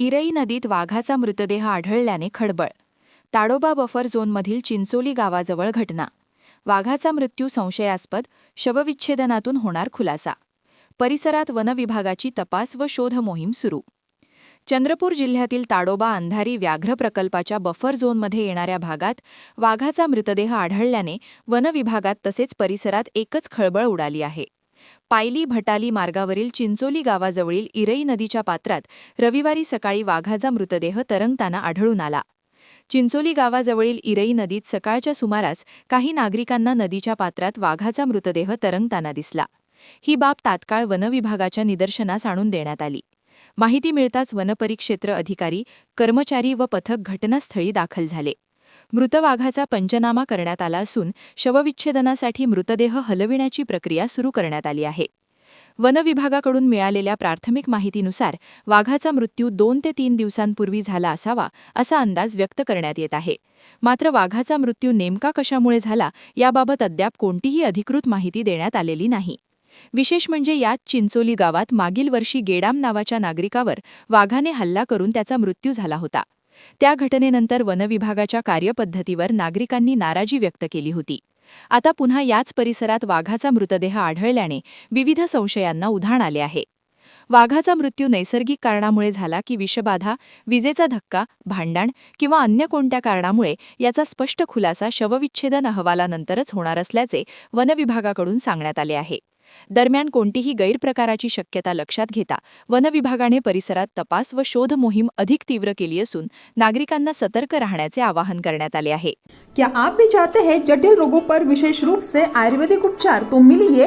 इरई नदीत वाघाचा मृतदेह आढळल्याने खळबळ. ताडोबा बफर झोनमधील चिंचोली गावाजवळ घटना. वाघाचा मृत्यू संशयास्पद शवविच्छेदनातून होणार खुलासा. परिसरात वनविभागाची तपास व शोध मोहीम सुरू. चंद्रपूर जिल्ह्यातील ताडोबा अंधारी व्याघ्र प्रकल्पाच्या बफर झोनमध्ये येणाऱ्या भागात वाघाचा मृतदेह आढळल्याने वनविभागात तसेच परिसरात एकच खळबळ उडाली आहे. पायली भटाली मार्गावरील चिंचोली गावाजवळील इरई नदीच्या पात्रात रविवारी सकाळी वाघाचा मृतदेह तरंगताना आढळून आला. चिंचोली गावाजवळील इरई नदीत सकाळच्या सुमारास काही नागरिकांना नदीच्या पात्रात वाघाचा मृतदेह तरंगताना दिसला. ही बाब तात्काळ वनविभागाच्या निदर्शनास आणून देण्यात आली. माहिती मिळताच वनपरिक्षेत्र अधिकारी कर्मचारी व पथक घटनास्थळी दाखल झाले. मृत वाघाचा पंचनामा करण्यात आला असून शवविच्छेदनासाठी मृतदेह हलविण्याची प्रक्रिया सुरू करण्यात आली आहे. वनविभागाकडून मिळालेल्या प्राथमिक माहितीनुसार वाघाचा मृत्यू दोन ते तीन दिवसांपूर्वी झाला असावा असा अंदाज व्यक्त करण्यात येत आहे. मात्र वाघाचा मृत्यू नेमका कशामुळे झाला याबाबत अद्याप कोणतीही अधिकृत माहिती देण्यात आलेली नाही. विशेष म्हणजे याच चिंचोली गावात मागील वर्षी गेडाम नावाच्या नागरिकावर वाघाने हल्ला करून त्याचा मृत्यू झाला होता. त्या घटनेनंतर वनविभागाच्या कार्यपद्धतीवर नागरिकांनी नाराजी व्यक्त केली होती. आता पुन्हा याच परिसरात वाघाचा मृतदेह आढळल्याने विविध संशयांना उधाण आले आहे. वाघाचा मृत्यू नैसर्गिक कारणामुळे झाला की विषबाधा विजेचा धक्का भांडण किंवा अन्य कोणत्या कारणामुळे याचा स्पष्ट खुलासा शवविच्छेदन अहवालानंतरच होणार असल्याचे वनविभागाकडून सांगण्यात आले आहे. दरम्यान कोणतीही गैरप्रकाराची शक्यता लक्षात घेता वनविभागाने परिसरात तपास व शोध मोहीम अधिक तीव्र केली असून नागरिकांना सतर्क राहण्याचे आवाहन करण्यात आले आहे. क्या आप भी चाहते हैं जटिल रोगों पर विशेष रूप से आयुर्वेदिक उपचार? तो मिलिए